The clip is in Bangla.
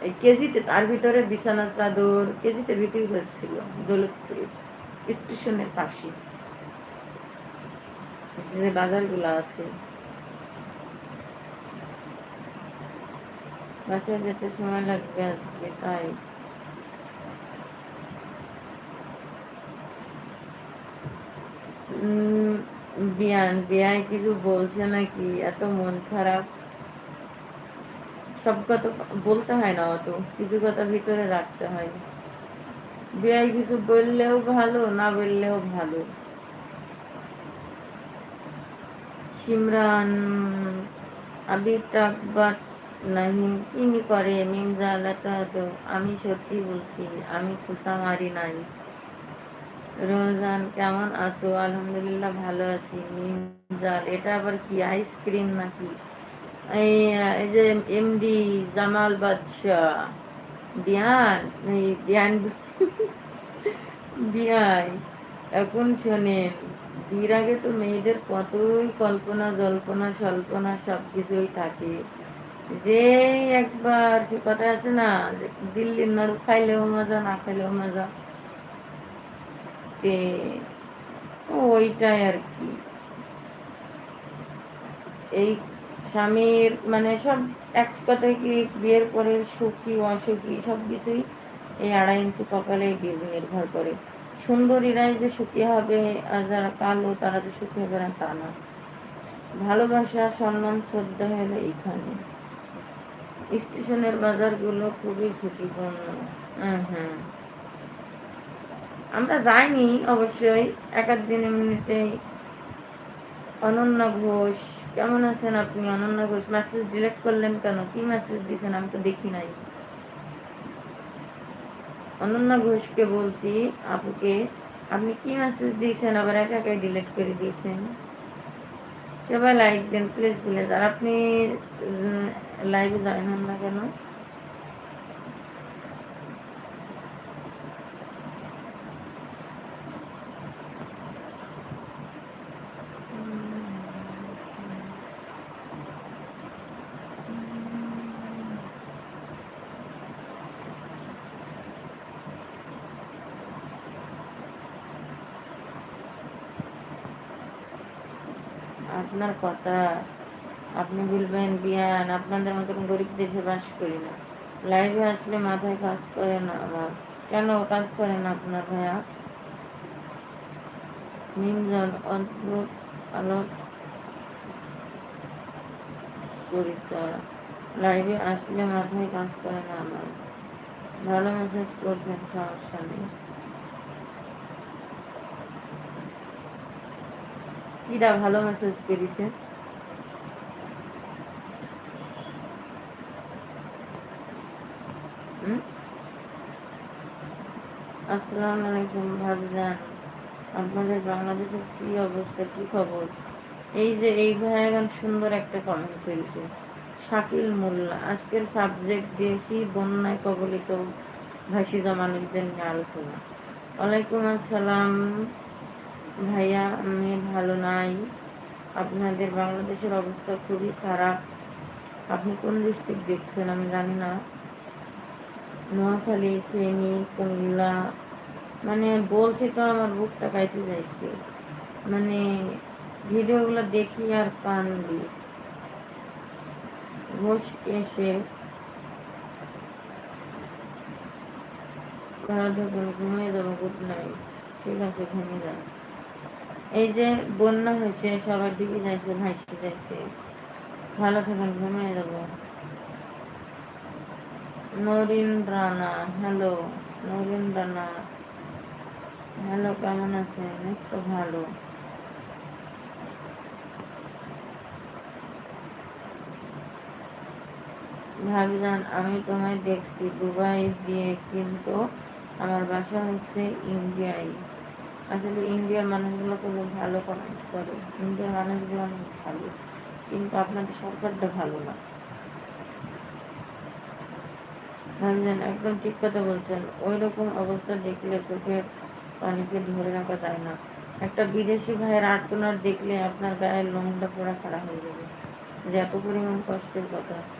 এই কেজিতে তার ভিতরে বিছানা চাদর, কেজিতে বিক্রি করছিল দৌলতপুরে স্টেশনের পাশে। যে বাজারগুলো আছে। বাসায় যেতে সময় লাগবে আজকে, তাই। বিয়ান, বিয়ায় কিছু বলছে নাকি? এত মন খারাপ। সব কথা বলতে হয় না অত, কিছু কথা ভিতরে রাখতে হয় বিয়ায় কিছু বললেও ভালো, না বললেও ভালো। সিমরান আবি টাক বাট নাহি কি করে মিমজালাটা তো আমি সত্যি বলছি, আমি খুশা মারি নাই। রোজান, কেমন আছো? আলহামদুলিল্লাহ ভালো আছি। মিমজাল এটা আবার কি আইসক্রিম নাকি? এই যে এমডি জামাল বাদশাহ বিয়ান এই বিয়ান বিয়াই এখন শোনেন, বিয়ের আগে তো মেয়েদের কতই কল্পনা, জল্পনা স্বল্পনা সব কিছুই থাকে। যে একবার সে কথা আছে না, যে দিল্লির নাড়ু খাইলেও মজা, না খাইলেও মজা। তে, ওইটাই আর কি। এই স্বামীর মানে সব এক কথায় কি বিয়ের পরে সুখী, অসুখী, সব কিছুই এই আড়াই ইঞ্চি কপালে নির্ভর করে। সুন্দরীরাই যে সুখী হবে আর যারা কালো, তারা যে সুখী হবে না, তা না। ভালোবাসা, সম্মান, শ্রদ্ধা হলো এইখানে। স্টেশনের বাজারগুলো খুবই ঝুঁকিপূর্ণ। হ্যাঁ আমরা যাইনি অবশ্যই। এক দিন এমনিতেই অনন্যা ঘোষ কেমন আছেন আপনি? অনন্যা ঘোষ মেসেজ ডিলেট করলেন কেন? কি মেসেজ দিয়েছেন আমি তো দেখি নাই। অনন্যা ঘোষকে বলছি, আপুকে, আপনি কি মেসেজ দিয়েছেন? আবার একা একাই ডিলেট করে দিয়েছেন। সবাই লাইক দেন প্লিজ প্লিজ আর আপনি লাইভে যাবেন না কেন? আপনার কথা। আপনি বলবেন, বিয়ান, আপনাদের মতন গরিব দেশে বাস করি না। লাইভে আসলে মাথায় কাজ করে না আমার কেন কাজ করে না আপনার ভাইয়া? নিমজল অদ্ভুত আলো সরিতা লাইভে আসলে মাথায় কাজ করে না আমার ভালো মেসেজ করছেন, সমস্যা নেই। কিরা ভালো মেসেজ করেছে। আসসালামু আলাইকুম ভাবজান। আপনাদের বাংলাদেশের কি অবস্থা, কি খবর? এই যে এই ভাইয়াগান সুন্দর একটা কমেন্ট করেছে। শাকিল মোল্লা, আজকের সাবজেক্ট দিয়েছি বন্যায় কবলিত ভাসিজা মানুষদের নিয়ে আলোচনা। ওয়ালাইকুম আসসালাম। ভাইয়া, আমি ভালো নাই। আপনাদের বাংলাদেশের অবস্থা খুবই খারাপ। আপনি কোন ডিস্ট্রিক্ট দেখছেন আমি জানি না। নোয়াখালী, ফেনী, কুমিল্লা মানে বলছে তো আমার বুকটা কাইতে যাইছে মানে ভিডিওগুলো দেখি আর কান দিই ঘোষ এসে ঘুমিয়ে যাব গুড নাইট ঠিক আছে, ঘুমিয়ে যান এই যে বন্যা হয়েছে, সবার দিকে যাইছে ভাইসে যাইছে ভালো থাকুন, ঘুমিয়ে যাব। নরিন রানা হ্যালো নরিন রানা হ্যালো কেমন আছেন? তো ভালো। ভাবজান আমি তোমায় দেখছি, দুবাই দিয়ে কিন্তু আমার বাসা হচ্ছে ইন্ডিয়ায়। আসলে ইন্ডিয়ার মানুষগুলো খুব ভালো কমেন্ট করে। ইন্ডিয়ার মানুষগুলো অনেক ভালো। কিন্তু আপনাদের সরকারটা ভালো না। ভাবছেন একদম ঠিক কথা বলছেন। ওই রকম অবস্থা দেখলে চোখের পানিকে ধরে রাখা যায় না। একটা বিদেশি ভাইয়ের আর্তনার দেখলে আপনার গায়ের লোমটা পুরা খারাপ হয়ে যাবে। যে এত পরিমাণ কষ্টের কথা।